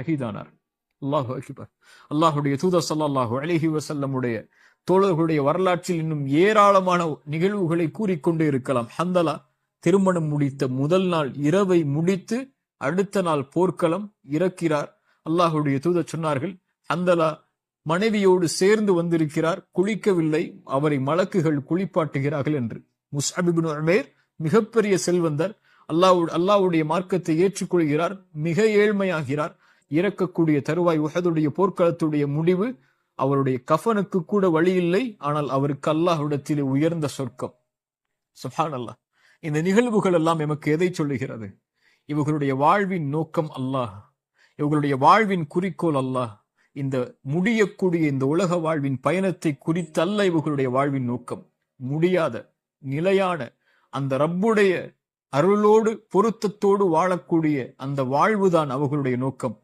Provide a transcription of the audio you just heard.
ஷஹீதானார். அல்லாஹு அக்பர். அல்லாஹுடைய தூதர் சல்லாஹு அலிஹி வசல்லமுடைய தோழர்களுடைய வரலாற்றில் இன்னும் ஏராளமான நிகழ்வுகளை கூறிக்கொண்டே இருக்கலாம். ஹந்தலா திருமணம் முடித்த முதல் நாள் இரவை முடித்து அடுத்த நாள் போர்க்களம் இறக்கிறார். அல்லாஹுடைய தூதர் சொன்னார்கள் ஹந்தலா மனைவியோடு சேர்ந்து வந்திருக்கிறார் குளிக்கவில்லை அவரை மலக்குகள் குளிப்பாட்டுகிறார்கள் என்று. முஸ்அபிபின் உமேர் மிகப்பெரிய செல்வந்தர். அல்லாஹ் அல்லாஹ்வுடைய மார்க்கத்தை ஏற்றுக்கொள்கிறார் மிக ஏழ்மையாகிறார். இறக்கக்கூடிய தருவாய் உஹதுடைய போர்க்களத்துடைய முடிவு அவருடைய கஃபனுக்கு கூட வழி இல்லை. ஆனால் அவருக்கு அல்லாஹ்விடத்திலே உயர்ந்த சொர்க்கம். சுஹான் அல்லாஹ் இந்த நிகழ்வுகள் எல்லாம் எமக்கு எதை சொல்லுகிறது? இவர்களுடைய வாழ்வின் நோக்கம் அல்லாஹ். இவர்களுடைய வாழ்வின் குறிக்கோள் அல்லாஹ். இந்த முடியக்கூடிய இந்த உலக வாழ்வின் பயணத்தை குறித்தல்ல இவர்களுடைய வாழ்வின் நோக்கம். முடியாத நிலையான அந்த ரப்புடைய அருளோடு பொருத்தத்தோடு வாழக்கூடிய அந்த வாழ்வுதான் அவர்களுடைய நோக்கம்.